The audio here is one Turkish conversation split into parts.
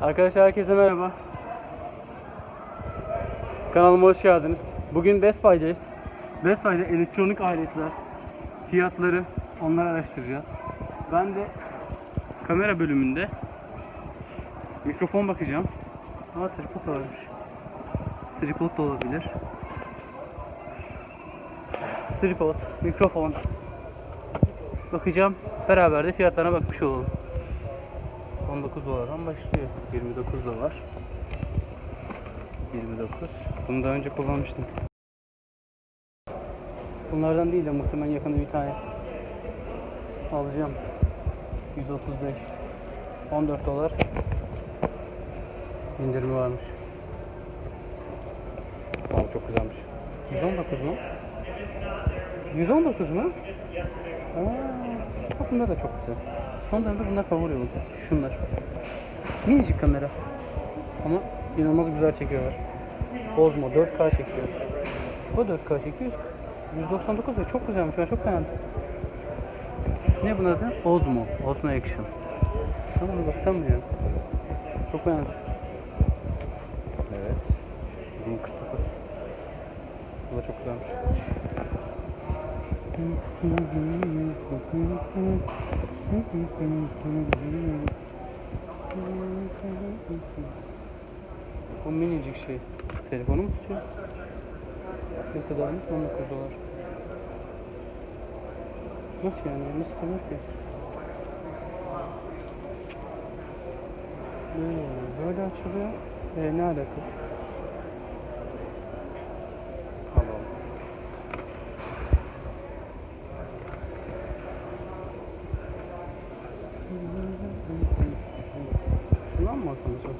Arkadaşlar herkese merhaba. Kanalıma hoş geldiniz. Bugün Best Buy'dayız. Best Buy'da elektronik aletler, fiyatları onları araştıracağız. Ben de kamera bölümünde mikrofon bakacağım. Aa tripod varmış. Tripod da olabilir. Tripod, mikrofon. Bakacağım. Beraber de fiyatlarına bakmış olalım. 19 dolardan başlıyor. 29 dolar. 29. Bunu daha önce kullanmıştım. Bunlardan değil de muhtemelen yakında bir tane alacağım. 135. 14 dolar. İndirimi varmış. Tamam çok güzelmiş. 119 mu? 119 mu? Aa, bak bunlar da çok güzel. Son dönemde bunlar favori oldu. Şunlar. Minicik kamera. Ama inanılmaz güzel çekiyorlar. Osmo 4K çekiyor. Bu 4K çekiyor. 199 ve çok güzelmiş. Ben çok beğendim. Ne bunun adı? Osmo. Osmo Action. Tamam baksam mı ya? Çok beğendim. Evet. 1049. Bu da çok güzelmiş. Bu minicik şey. Telefonu mu tutuyor? Ne kadarmış? 19 dolar. Nasıl yani? Nasıl tutuyor ki? Ee, böyle açılıyor. Ee, ne alaka? Allah Allah. Şundan mı alsam acaba?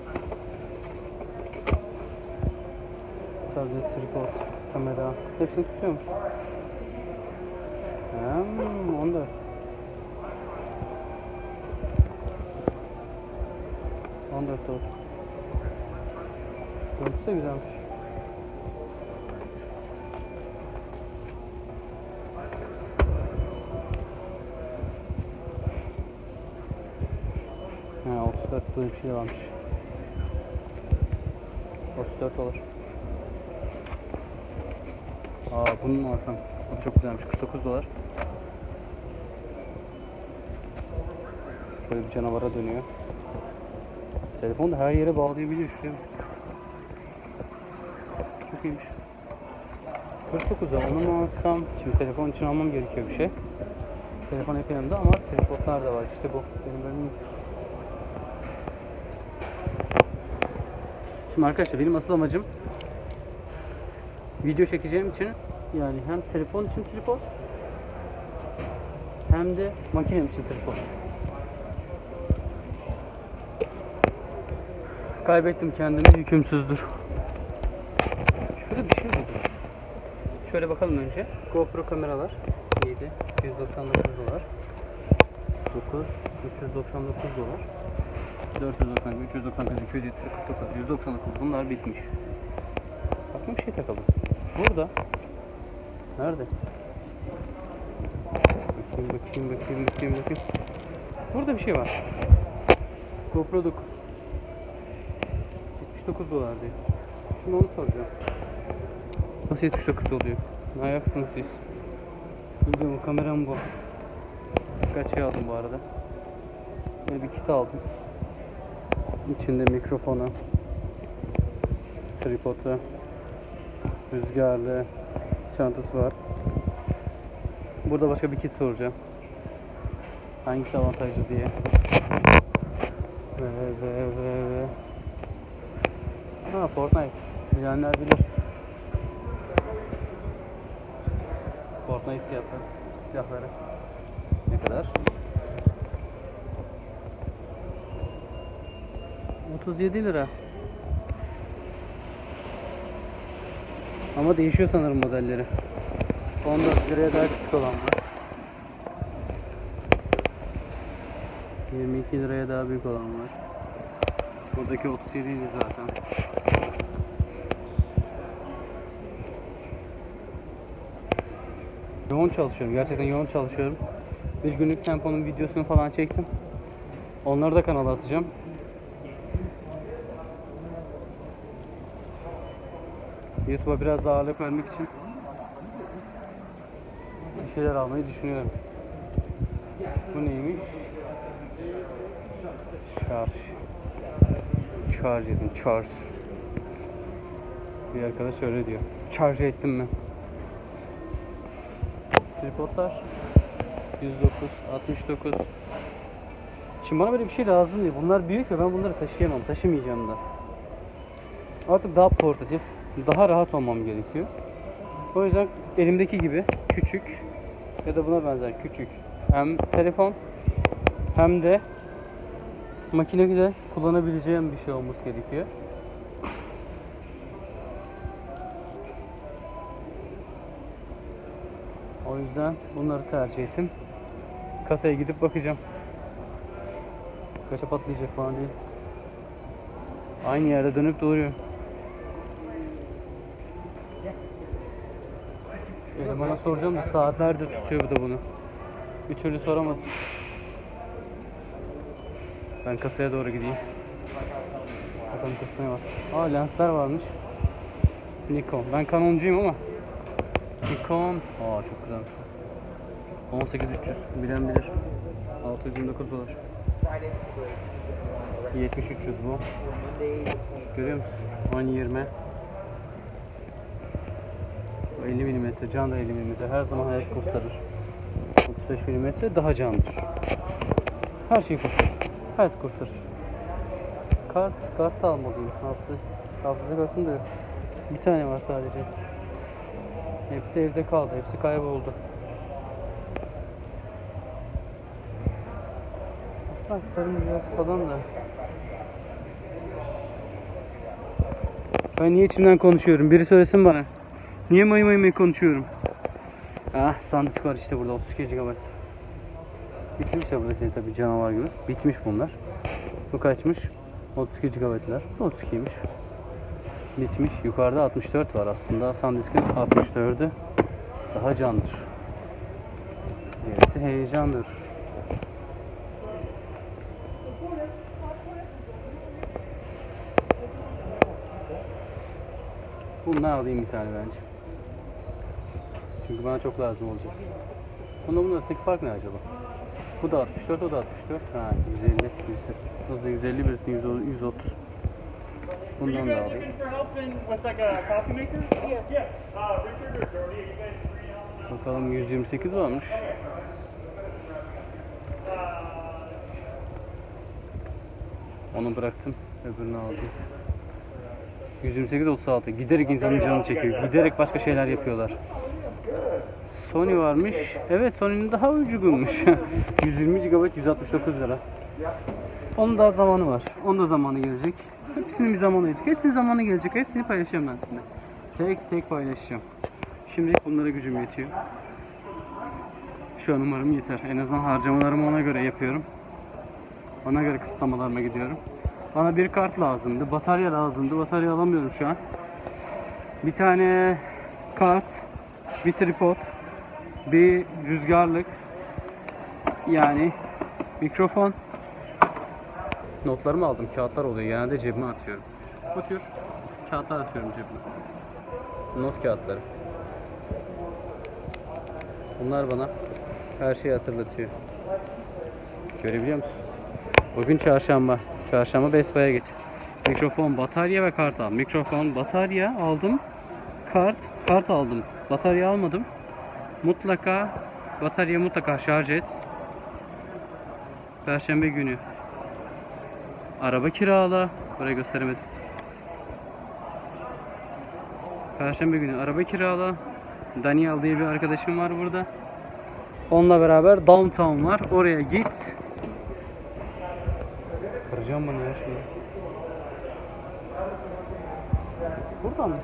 Tablet, tripod, kamera tutuyormuş. Hmm, 14. 14 dolar. Görüntüsü de güzelmiş. Ha 34 böyle bir şey varmış. 34 dolar. Aa bunu mu alsam? Bu çok güzelmiş. 49 dolar. Şöyle bir canavara dönüyor. Telefonu da her yere bağlayabiliyor şuraya. Çok iyiymiş. 49 da onu mu alsam? Şimdi telefon için almam gerekiyor bir şey. Telefon hep yanımda ama tripodlar da var. İşte bu. Benim bölümüm. Şimdi arkadaşlar benim asıl amacım video çekeceğim için yani hem telefon için tripod hem de makinem için tripod. Kaybettim kendimi hükümsüzdür. Şurada bir şey buldum. Şöyle bakalım önce. GoPro kameralar 7 199 dolar. 9 399 dolar. 499, 399, 270, 49, 199 bunlar bitmiş. Bakın bir şey takalım. Burada. Nerede? Bakayım bakayım bakayım bakayım bakayım. Burada bir şey var. GoPro 9. 79 dolar diyor. Şimdi onu soracağım. Nasıl 79 oluyor? Ne ayaksınız siz? Videomu kameram bu. Birkaç şey aldım bu arada. Böyle bir kit aldım. İçinde mikrofonu, tripodu, rüzgarlı çantası var. Burada başka bir kit soracağım. Hangisi avantajlı diye. Ve ve ve ve. Ha Fortnite. Bilenler bilir. Fortnite fiyatları, silahları. Ne kadar? 37 lira. Ama değişiyor sanırım modelleri. 14 liraya daha küçük olan var. 22 liraya daha büyük olan var. Buradaki 37 idi zaten. Yoğun çalışıyorum. Gerçekten yoğun çalışıyorum. 3 günlük temponun videosunu falan çektim. Onları da kanala atacağım. YouTube'a biraz daha ağırlık vermek için bir şeyler almayı düşünüyorum. Bu neymiş? Şarj. Charge edin, charge. Bir arkadaş öyle diyor. Charge ettim mi? Tripodlar 109, 69. Şimdi bana böyle bir şey lazım değil. Bunlar büyük ve ben bunları taşıyamam. Taşımayacağım da. Artık daha portatif, daha rahat olmam gerekiyor. O yüzden elimdeki gibi küçük ya da buna benzer küçük hem telefon hem de makinede kullanabileceğim bir şey olması gerekiyor. O yüzden bunları tercih ettim. Kasaya gidip bakacağım. Kaça patlayacak falan değil. Aynı yerde dönüp duruyor. Elemana soracağım da saatlerdir tutuyor bu da bunu. Bir türlü soramadım. Ben kasaya doğru gideyim. Bakalım kasada ne var. Aa lensler varmış. Nikon. Ben Canoncuyum ama. Nikon. Aa çok güzel. 18300 bilen bilir. 629 dolar. 7300 bu. Görüyor musun? 10-20. Bu 50 mm, can da 50 mm. Her zaman hayat kurtarır. 35 mm daha candır. Her şeyi kurtarır. Hayat kurtarır. Kart, kart da almalıyım. Hafıza, hafıza kartım da. Bir tane var sadece. Hepsi evde kaldı. Hepsi kayboldu. Aktarım biraz falan da. Ben niye içimden konuşuyorum? Biri söylesin bana. Niye mayı mayı mayı konuşuyorum? Ah, sandisk var işte burada 32 GB. Bitmiş ya buradaki tabii canavar gibi. Bitmiş bunlar. Bu kaçmış? 32 GB'lar. Bu 32'ymiş. Bitmiş. Yukarıda 64 var aslında. SanDisk'in 64'ü daha candır. Gerisi heyecandır. Bundan alayım bir tane bence. Çünkü bana çok lazım olacak. Bunda bunun arasındaki fark ne acaba? Bu da 64, o da 64. Ha 150 birisi. Da 150 birisi 100 130. Were you Bundan da alayım. Bakalım 128 varmış. Onu bıraktım. Öbürünü aldım. 128 36. Giderek insanın canını çekiyor. Giderek başka şeyler yapıyorlar. Sony varmış. Evet Sony'nin daha ucugunmuş. 120 GB 169 lira. Onun da zamanı var. Onun da zamanı gelecek. Hepsinin bir zamanı gelecek. Hepsinin zamanı gelecek. Hepsini paylaşacağım ben sizinle. Tek tek paylaşacağım. Şimdilik bunlara gücüm yetiyor. Şu an umarım yeter. En azından harcamalarımı ona göre yapıyorum. Ona göre kısıtlamalarıma gidiyorum. Bana bir kart lazımdı. Batarya lazımdı. Batarya alamıyorum şu an. Bir tane kart, bir tripod, bir rüzgarlık, yani mikrofon. Notlarımı aldım. Kağıtlar oluyor. Genelde cebime atıyorum. Bu tür kağıtlar atıyorum cebime. Not kağıtları. Bunlar bana her şeyi hatırlatıyor. Görebiliyor musun? Bugün çarşamba. Çarşamba Best Buy'a git. Mikrofon, batarya ve kart al. Mikrofon, batarya aldım. Kart, kart aldım. Batarya almadım. Mutlaka batarya mutlaka şarj et. Perşembe günü. Araba kirala. Burayı gösteremedim. Perşembe günü araba kirala. Daniel diye bir arkadaşım var burada. Onunla beraber downtown var. Oraya git. Kıracağım bunu ya şimdi. Buradan mı?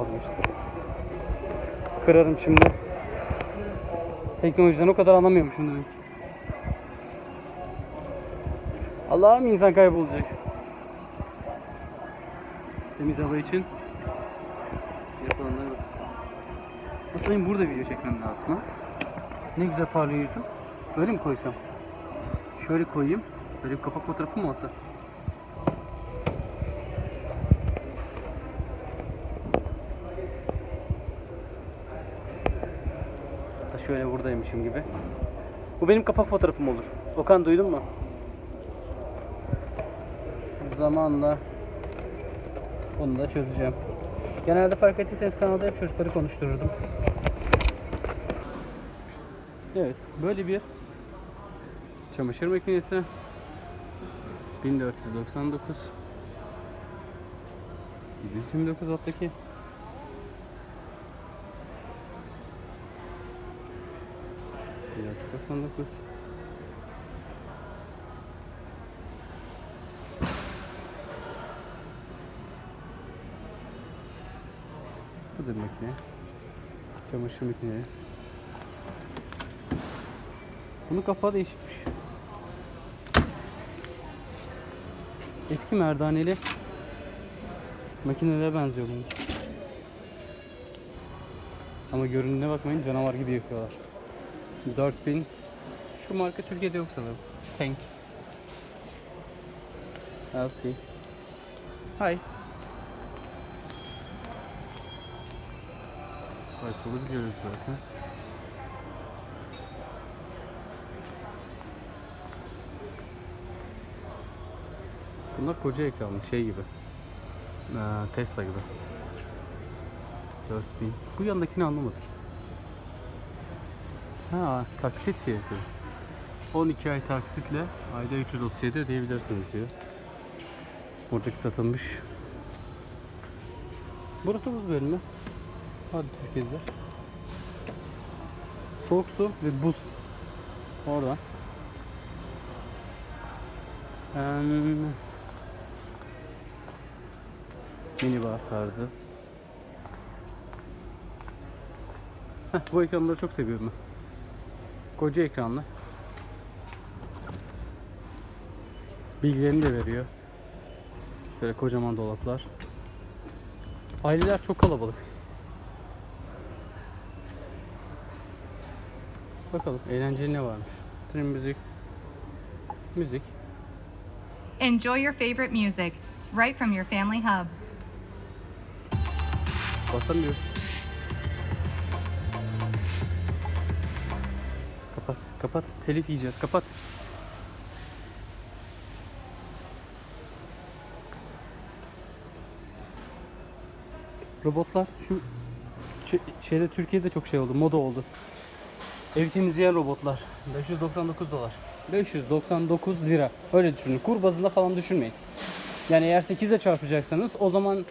Vazgeçtim. Kırarım şimdi. Teknolojiden o kadar anlamıyormuşum demek. ki. Allah'ım insan kaybolacak. Temiz hava için yapılanlara bak. Aslında benim burada video çekmem lazım ha. Ne güzel parlıyor yüzüm. Böyle mi koysam? Şöyle koyayım. Böyle bir kapak fotoğrafı mı olsa? Şöyle buradaymışım gibi. Bu benim kapak fotoğrafım olur. Okan duydun mu? Zamanla bunu da çözeceğim. Genelde fark ettiyseniz kanalda hep çocukları konuştururdum. Evet, böyle bir çamaşır makinesi 1499 729 alttaki Bir dakika, 99 Budur makine. Çamaşır makineleri. Bunun kapağı değişikmiş. Eski merdaneli makinelere benziyor bunlar. Ama görünümüne bakmayın canavar gibi yakıyorlar. 4000 şu marka Türkiye'de yok sanırım. Tank. LC. Hi. Aytalı biliyoruz zaten. Bunlar koca ekranlı şey gibi. Ee, Tesla gibi. 4000. Bu yandakini anlamadım. Ha, taksit fiyatı. 12 ay taksitle ayda 337 ödeyebilirsiniz diyor. Buradaki satılmış. Burası buz bölümü. Hadi Türkiye'de. Soğuk su ve buz. Orada. Em, minibar tarzı. Heh, bu ekranları çok seviyorum ben. Koca ekranlı. Bilgilerini de veriyor. Şöyle kocaman dolaplar. Aileler çok kalabalık. Bakalım eğlenceli ne varmış. Stream müzik. Müzik. Enjoy your favorite music right from your family hub. Basamıyoruz. Kapat. Telif yiyeceğiz. Kapat. Robotlar şu şey- şeyde Türkiye'de çok şey oldu, moda oldu. Ev temizleyen robotlar. 599 dolar. 599 lira. Öyle düşünün. Kur bazında falan düşünmeyin. Yani eğer 8 ile çarpacaksanız o zaman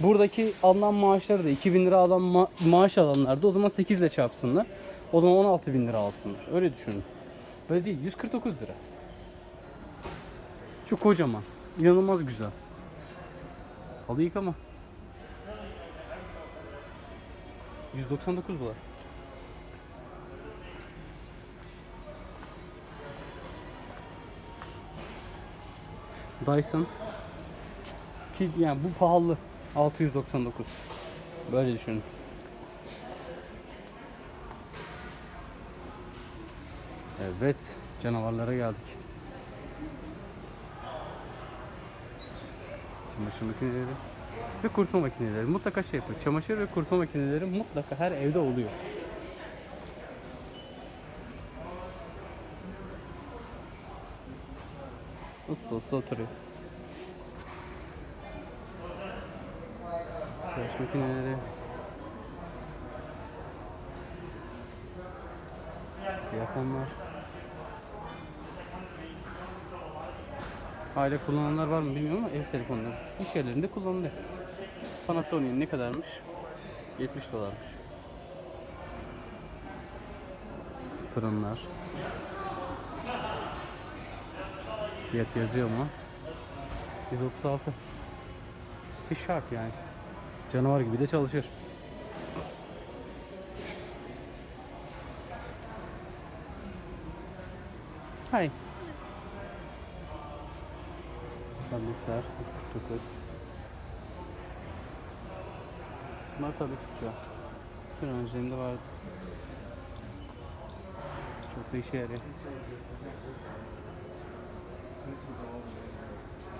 buradaki alınan maaşları da 2000 lira alan ma- maaş alanlar da o zaman 8 ile çarpsınlar. O zaman 16 bin lira alsınlar. Öyle düşünün. Böyle değil. 149 lira. Şu kocaman. İnanılmaz güzel. Halı yıkama. 199 dolar. Dyson ki yani bu pahalı 699 böyle düşünün Evet canavarlara geldik Çamaşır makineleri ve kurutma makineleri mutlaka şey yapın çamaşır ve kurutma makineleri mutlaka her evde oluyor Nasıl olsa oturuyor Tıraş makineleri. Yapanlar. Aile kullananlar var mı bilmiyorum ama ev telefonları. İş yerlerinde kullanılıyor. Panasonic'in ne kadarmış? 70 dolarmış. Fırınlar. Fiyat yazıyor mu? 136. Bir şart yani. Canavar gibi de çalışır. Hay. Tabletler 149. Bunlar tabii tutuyor. Bir önceliğimde vardı. Çok da işe yarıyor.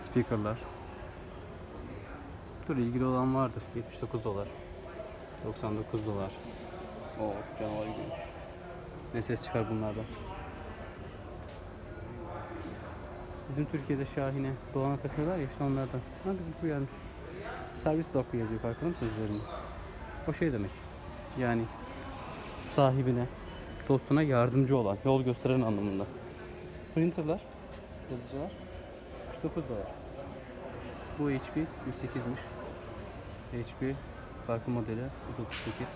Speakerlar. Dur ilgili olan vardır. 79 dolar. 99 dolar. Oo canavar gibiymiş. Ne ses çıkar bunlardan. Bizim Türkiye'de Şahin'e, Doğan'a takıyorlar ya işte onlardan. Ha bizim bu gelmiş. Servis dog yazıyor farkında mısınız üzerinde? O şey demek. Yani sahibine, dostuna yardımcı olan, yol gösteren anlamında. Printerlar, yazıcılar 49 dolar. Bu HP 108'miş. HP farklı modeli 138.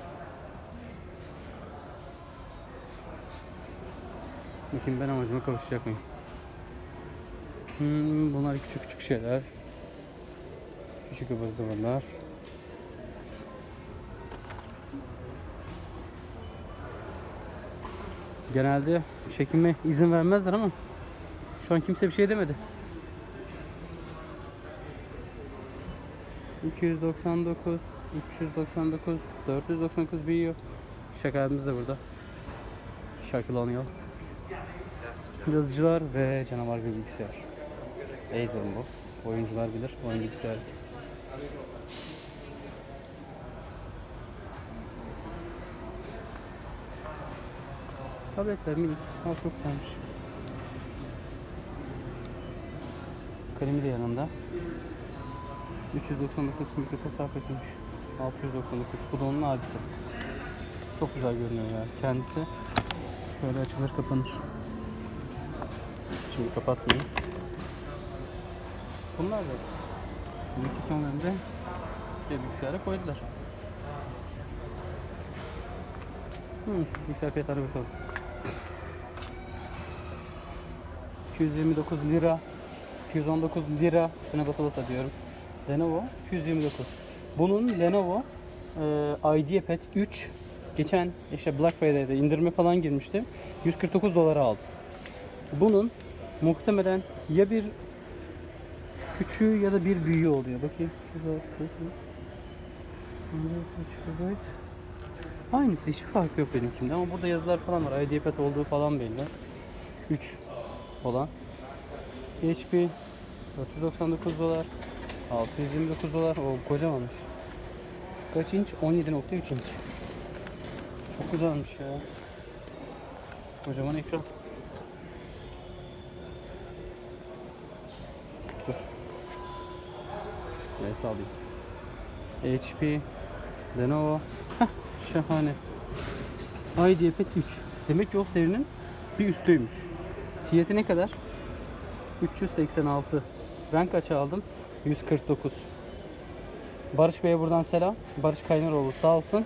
Bakayım ben amacıma kavuşacak mıyım? Hmm, bunlar küçük küçük şeyler. Küçük ıvır zıvırlar. Genelde çekime izin vermezler ama şu an kimse bir şey demedi. 299, 399, 499 büyüyor. Şakayımız da burada. Şakılanıyor. Yazıcılar ve canavar bilgisayar. Acer'ın bu. Oyuncular bilir. Oyun bilgisayarı. Tabletler minik. Ama çok güzelmiş. Kalemi de yanında. 399 Microsoft Surface'miş. 699. Bu da onun abisi. Çok güzel görünüyor ya. Kendisi şöyle açılır kapanır. Şimdi kapatmayayım. Bunlar da iki son bir bilgisayara koydular. Hmm, bilgisayar fiyatlarına bakalım. 229 lira 219 lira üstüne basa basa diyorum. Lenovo 229. Bunun Lenovo e, IdeaPad 3 geçen işte Black Friday'de indirime falan girmişti. 149 dolara aldım. Bunun muhtemelen ya bir küçüğü ya da bir büyüğü oluyor. Bakayım. Aynısı hiçbir farkı yok benimkinde ama burada yazılar falan var. IdeaPad olduğu falan belli. 3 olan. HP 499 dolar. 629 dolar. O kocamanmış. Kaç inç? 17.3 inç. Çok güzelmiş ya. Kocaman ekran. Dur. Neyse alayım. HP, Lenovo. Şahane. IdeaPad 3. Demek ki o serinin bir üstüymüş. Fiyatı ne kadar? 386. Ben kaça aldım? 149. Barış Bey'e buradan selam. Barış Kaynaroğlu sağ olsun.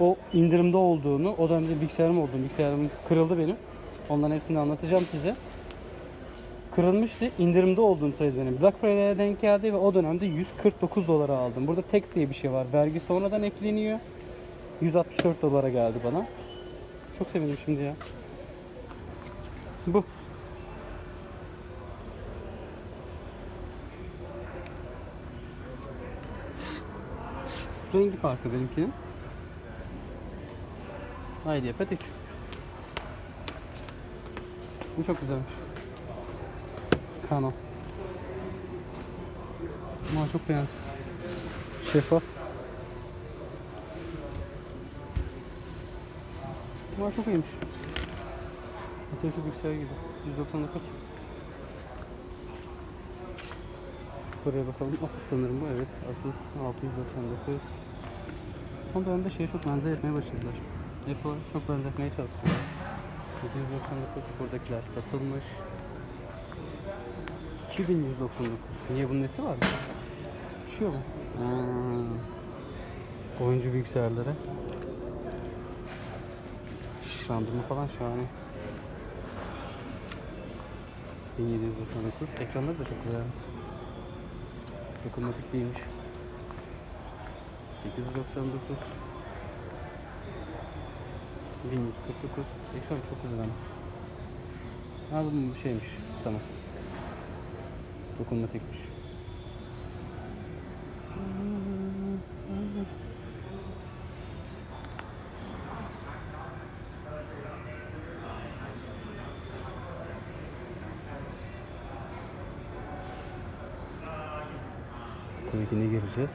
O indirimde olduğunu, o dönemde bilgisayarım olduğunu, bilgisayarım kırıldı benim. Onların hepsini anlatacağım size. Kırılmıştı, indirimde olduğunu söyledi benim. Black Friday'e denk geldi ve o dönemde 149 dolara aldım. Burada tax diye bir şey var. Vergi sonradan ekleniyor. 164 dolara geldi bana. Çok sevindim şimdi ya. Bu. Rengi farkı benimkinin. Haydi yapet 3. Bu çok güzelmiş. Canon. Ama çok beğendim. Şeffaf. Ama çok iyiymiş. Mesela şu bilgisayar gibi. 199. Buraya bakalım. Asus sanırım bu. Evet. Asus 699. Son dönemde şeye çok benzer etmeye başladılar. Apple'a çok benzetmeye çalışıyorlar. 799 buradakiler satılmış. 2199. Niye bunun nesi var? Düşüyor mu? Ha. Oyuncu bilgisayarları. Şandırma falan şahane. 1799. Ekranları da çok güzelmiş. Dokunmatik değilmiş. 899 1149 Ekran çok güzel ama. Ha bu şeymiş. Tamam. Dokunmatikmiş. Tabii ki ne gireceğiz?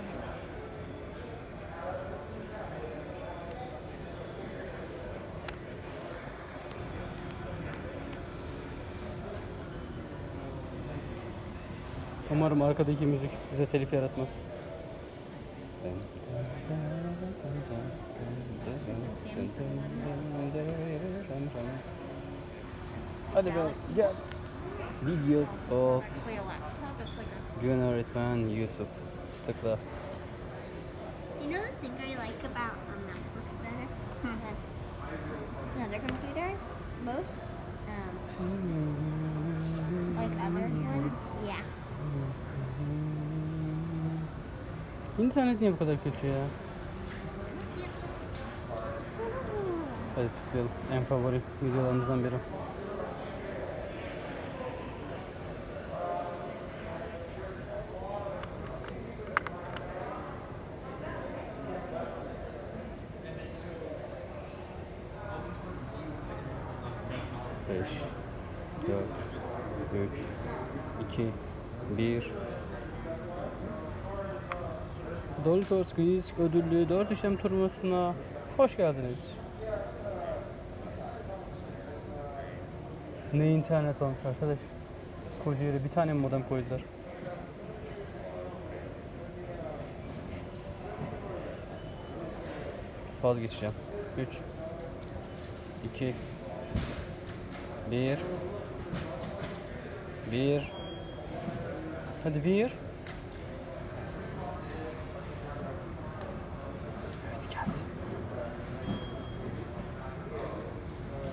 Umarım arkadaki müzik bize telif yaratmaz. Hadi be gel. Videos of. Güven Öğretmen YouTube. Tıkla. You know the thing I like about um, MacBooks better than than other computers? Most? Um, like other ones? Yeah. İnternet niye bu kadar kötü ya? Hadi tıklayalım. En favori videolarımızdan biri. Beş, dört, üç, iki, bir. Doritos Quiz ödüllü 4 işlem turnuvasına hoş geldiniz. Ne internet olmuş arkadaş. Koca yere bir tane modem koydular? Vazgeçeceğim. 3 2 1 1 Hadi 1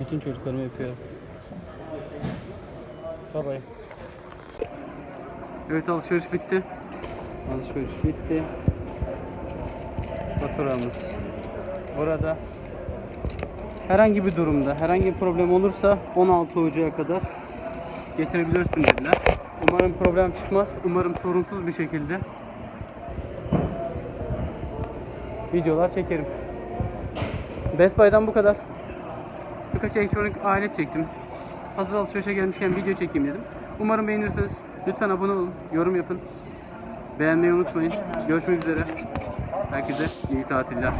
Bütün çocuklarımı öpüyorum. Bye bye. Evet alışveriş bitti. Alışveriş bitti. Faturamız burada. Herhangi bir durumda, herhangi bir problem olursa 16 Ocak'a kadar getirebilirsin dediler. Umarım problem çıkmaz. Umarım sorunsuz bir şekilde videolar çekerim. Best Buy'dan bu kadar. Birkaç elektronik alet çektim. Hazır alışverişe gelmişken video çekeyim dedim. Umarım beğenirsiniz. Lütfen abone olun, yorum yapın. Beğenmeyi unutmayın. Görüşmek üzere. Herkese iyi tatiller.